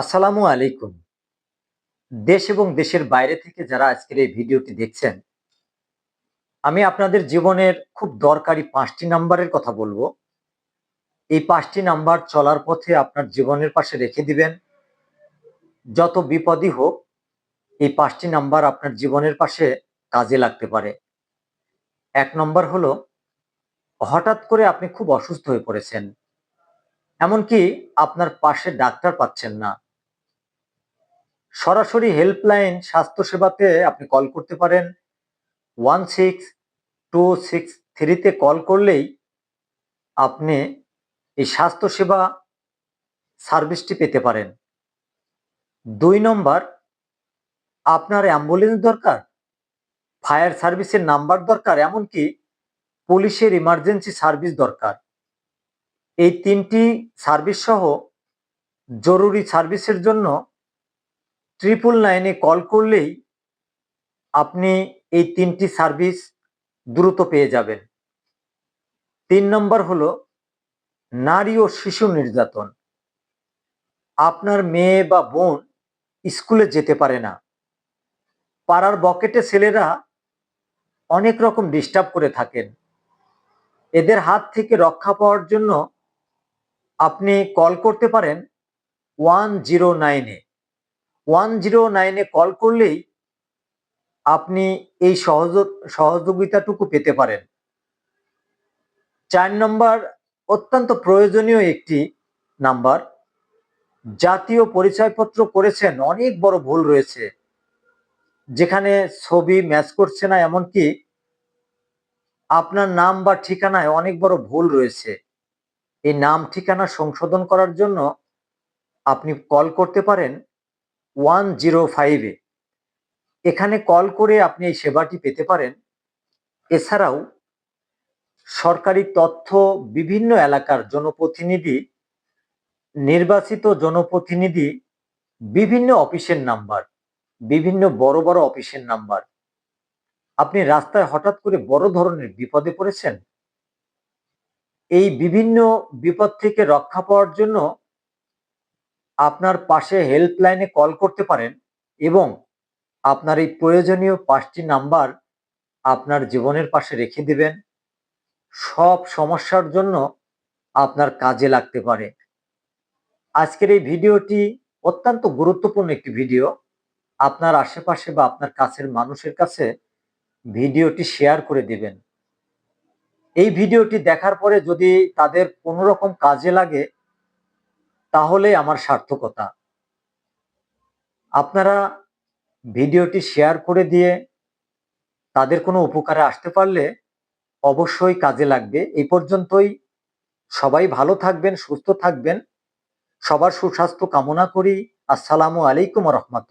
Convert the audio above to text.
আসসালামু আলাইকুম। দেশ এবং দেশের বাইরে থেকে যারা আজকের এই ভিডিওটি দেখছেন, আমি আপনাদের জীবনের খুব দরকারি পাঁচটি নাম্বারের কথা বলব। এই পাঁচটি নাম্বার চলার পথে আপনার জীবনের পাশে রেখে দিবেন। যত বিপদই হোক, এই পাঁচটি নাম্বার আপনার জীবনের পাশে কাজে লাগতে পারে। এক নম্বর হলো, হঠাৎ করে আপনি খুব অসুস্থ হয়ে পড়েছেন। এমনকি আপনার পাশে ডাক্তার পাচ্ছেন না। সরাসরি হেল্পলাইন স্বাস্থ্যসেবাতে আপনি কল করতে পারেন। ওয়ান সিক্স টু সিক্স থ্রিতে কল করলেই আপনি এই স্বাস্থ্যসেবা সার্ভিসটি পেতে পারেন। দুই নম্বর, আপনার অ্যাম্বুলেন্স দরকার ফায়ার সার্ভিসের নাম্বার দরকার, এমনকি পুলিশের ইমার্জেন্সি সার্ভিস দরকার। এই তিনটি সার্ভিস সহ জরুরি সার্ভিসের জন্য ট্রিপল নাইনে কল করলেই আপনি এই তিনটি সার্ভিস দ্রুত পেয়ে যাবেন। তিন নম্বর হলো নারী ও শিশু নির্যাতন। আপনার মেয়ে বা বোন স্কুলে যেতে পারে না। পাড়ার বকেটে ছেলেরা অনেক রকম ডিস্টার্ব করে থাকেন। এদের হাত থেকে রক্ষা পাওয়ার জন্য আপনি কল করতে পারেন ওয়ান জিরো নাইনে ওয়ান জিরো নাইনে কল করলেই আপনি এই সহযোগ সহযোগিতাটুকু পেতে পারেন। চার নম্বর, অত্যন্ত প্রয়োজনীয় একটি নাম্বার। জাতীয় পরিচয়পত্র করেছেন, অনেক বড় ভুল রয়েছে। যেখানে ছবি ম্যাচ করছে না, এমনকি আপনার নাম বা ঠিকানায় অনেক বড় ভুল রয়েছে। এই নাম ঠিকানা সংশোধন করার জন্য আপনি কল করতে পারেন। ওয়ান জিরো ফাইভে এখানে কল করে আপনি এই সেবাটি পেতে পারেন। এছাড়াও সরকারি তথ্য বিভিন্ন এলাকার জনপ্রতিনিধি, নির্বাচিত জনপ্রতিনিধি, বিভিন্ন অফিসের নাম্বার, বিভিন্ন বড় বড় অফিসের নাম্বার। আপনি রাস্তায় হঠাৎ করে বড় ধরনের বিপদে পড়েছেন? এই বিভিন্ন বিপদ থেকে রক্ষা পাওয়ার জন্য আপনার পাশে হেল্পলাইনে কল করতে পারেন এবং আপনার এই প্রয়োজনীয় পাঁচটি নাম্বার আপনার জীবনের পাশে রেখে দিবেন। সব সমস্যার জন্য আপনার কাজে লাগতে পারে। আজকের এই ভিডিওটি অত্যন্ত গুরুত্বপূর্ণ একটি ভিডিও। আপনার আশেপাশে বা আপনার কাছের মানুষের কাছে ভিডিওটি শেয়ার করে দিবেন। এই ভিডিওটি দেখার পরে যদি তাদের কোনো রকম কাজে লাগে তাহলে আমার সার্থকতা। আপনারা ভিডিওটি শেয়ার করে দিয়ে তাদের কোনো উপকারে আসতে পারলে অবশ্যই কাজে লাগবে। এই পর্যন্তই। সবাই ভালো থাকবেন, সুস্থ থাকবেন। সবার সুস্বাস্থ্য কামনা করি। আসসালামু আলাইকুম রহমতুল